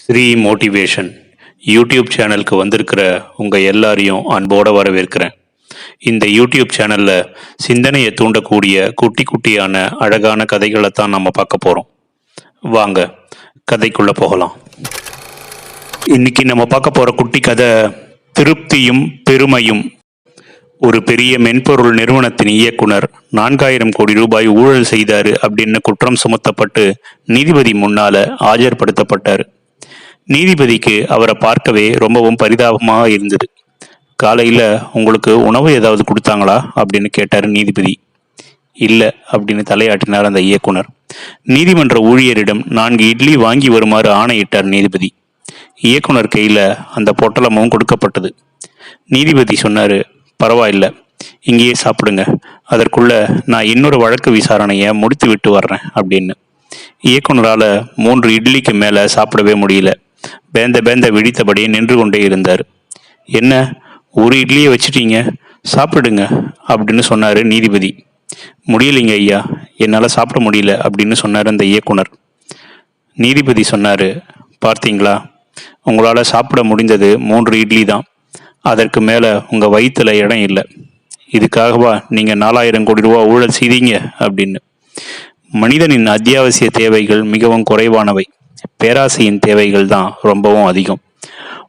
Sri motivation YouTube சேனலுக்கு வந்திருக்கிற உங்கள் எல்லாரையும் அன்போடு வரவேற்கிறேன். இந்த யூடியூப் சேனலில் சிந்தனையை தூண்டக்கூடிய குட்டி குட்டியான அழகான கதைகளை தான் நம்ம பார்க்க போகிறோம் வாங்க கதைக்குள்ளே போகலாம். இன்னைக்கு நம்ம பார்க்க போகிற குட்டி கதை திருப்தியும் பெருமையும். ஒரு பெரிய மென்பொருள் நிறுவனத்தின் இயக்குனர் நான்காயிரம் கோடி ரூபாய் ஊழல் செய்தாரு அப்படின்னு குற்றம் சுமத்தப்பட்டு நீதிபதி முன்னால ஆஜர்படுத்தப்பட்டார். நீதிபதிக்கு அவரை பார்க்கவே ரொம்பவும் பரிதாபமாக இருந்தது. காலையில் உங்களுக்கு உணவு ஏதாவது கொடுத்தாங்களா? அப்படின்னு கேட்டார் நீதிபதி. இல்லை அப்படின்னு தலையாட்டினார் அந்த இயக்குனர். நீதிமன்ற ஊழியரிடம் நான்கு இட்லி வாங்கி வருமாறு ஆணையிட்டார் நீதிபதி. இயக்குனர் கையில் அந்த பொட்டலமும் கொடுக்கப்பட்டது. நீதிபதி சொன்னார் பரவாயில்ல இங்கேயே சாப்பிடுங்க. அதற்குள்ள நான் இன்னொரு வழக்கு விசாரணையை முடித்து விட்டு வர்றேன் அப்படின்னு. இயக்குனரால் மூன்று இட்லிக்கு மேலே சாப்பிடவே முடியல. பேந்த பேந்த விழித்தபடியே நின்று கொண்டே இருந்தார். என்ன ஒரு இட்லியை வச்சிட்டீங்க? சாப்பிடுங்க அப்படின்னு சொன்னார் நீதிபதி. முடியலைங்க ஐயா என்னால் சாப்பிட முடியல அப்படின்னு சொன்னார் அந்த இயக்குனர். நீதிபதி சொன்னார் பார்த்தீங்களா உங்களால் சாப்பிட முடிந்தது மூன்று இட்லி தான். அதற்கு மேலே உங்கள் வயிற்றுல இடம் இல்லை. இதுக்காகவா நீங்கள் நாலாயிரம் கோடி ரூபா ஊழல் செய்தீங்க? அப்படின்னு. மனிதனின் அத்தியாவசிய தேவைகள் மிகவும் குறைவானவை. பேராசையின் தேவைகள் தான் ரொம்பவும் அதிகம்.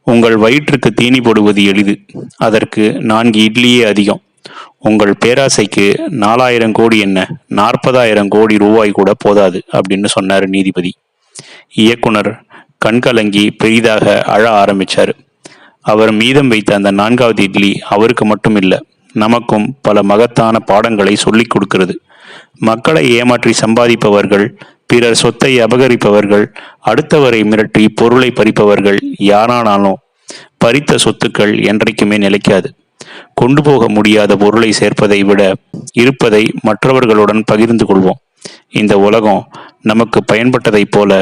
உங்கள் வயிற்றுக்கு தீனி போடுவது எளிது. அதற்கு நான்கு இட்லியே அதிகம். உங்கள் பேராசைக்கு நாலாயிரம் கோடி என்ன? நாற்பதாயிரம் கோடி ரூபாய் கூட போதாது அப்படின்னு சொன்னார் நீதிபதி. இயக்குனர் கண்கலங்கி பெரிதாக அழ ஆரம்பிச்சார். அவர் மீதம் வைத்த அந்த நான்காவது இட்லி அவருக்கு மட்டும் இல்லை நமக்கும் பல மகத்தான பாடங்களை சொல்லிக் கொடுக்கிறது. மக்களை ஏமாற்றி சம்பாதிப்பவர்கள் பிறர் சொத்தை அபகரிப்பவர்கள் அடுத்தவரை மிரட்டி பொருளை பறிப்பவர்கள் யாரானாலும் பறித்த சொத்துக்கள் என்றைக்குமே நிலைக்காது. கொண்டு போக முடியாத பொருளை சேர்ப்பதை விட இருப்பதை மற்றவர்களுடன் பகிர்ந்து கொள்வோம். இந்த உலகம் நமக்கு பயன்பட்டதைப் போல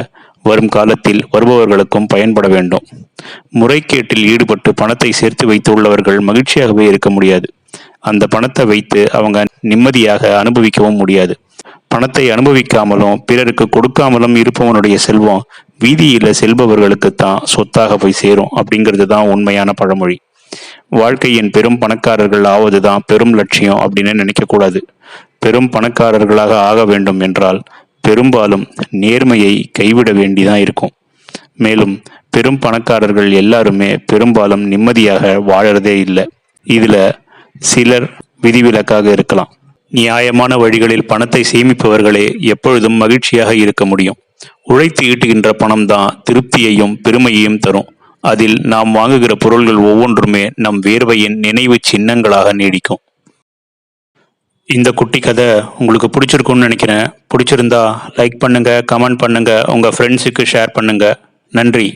வரும் காலத்தில் வருபவர்களுக்கும் பயன்பட வேண்டும். முறைகேட்டில் ஈடுபட்டு பணத்தை சேர்த்து வைத்துள்ளவர்கள் மகிழ்ச்சியாகவே இருக்க முடியாது. அந்த பணத்தை வைத்து அவங்க நிம்மதியாக அனுபவிக்கவும் முடியாது. பணத்தை அனுபவிக்காமலும் பிறருக்கு கொடுக்காமலும் இருப்பவனுடைய செல்வம் வீதியில் செல்பவர்களுக்கு தான் சொத்தாக போய் சேரும் அப்படிங்கிறது தான் உண்மையான பழமொழி. வாழ்க்கையின் பெரும் பணக்காரர்கள் ஆவது தான் பெரும் லட்சியம் அப்படின்னு நினைக்கக்கூடாது. பெரும் பணக்காரர்களாக ஆக வேண்டும் என்றால் பெரும்பாலும் நேர்மையை கைவிட வேண்டிதான் இருக்கும். மேலும் பெரும் பணக்காரர்கள் எல்லாருமே பெரும்பாலும் நிம்மதியாக வாழறதே இல்லை. இதில் சிலர் விதிவிலக்காக இருக்கலாம். நியாயமான வழிகளில் பணத்தை சேமிப்பவர்களே எப்பொழுதும் மகிழ்ச்சியாக இருக்க முடியும். உழைத்து ஈட்டுகின்ற பணம் தான் திருப்தியையும் பெருமையையும் தரும். அதில் நாம் வாங்குகிற பொருள்கள் ஒவ்வொன்றுமே நம் வேர்வையின் நினைவு சின்னங்களாக நீடிக்கும். இந்த குட்டி கதை உங்களுக்கு பிடிச்சிருக்கும்னு நினைக்கிறேன். பிடிச்சிருந்தா லைக் பண்ணுங்கள் கமெண்ட் பண்ணுங்கள் உங்கள் ஃப்ரெண்ட்ஸுக்கு ஷேர் பண்ணுங்கள் நன்றி.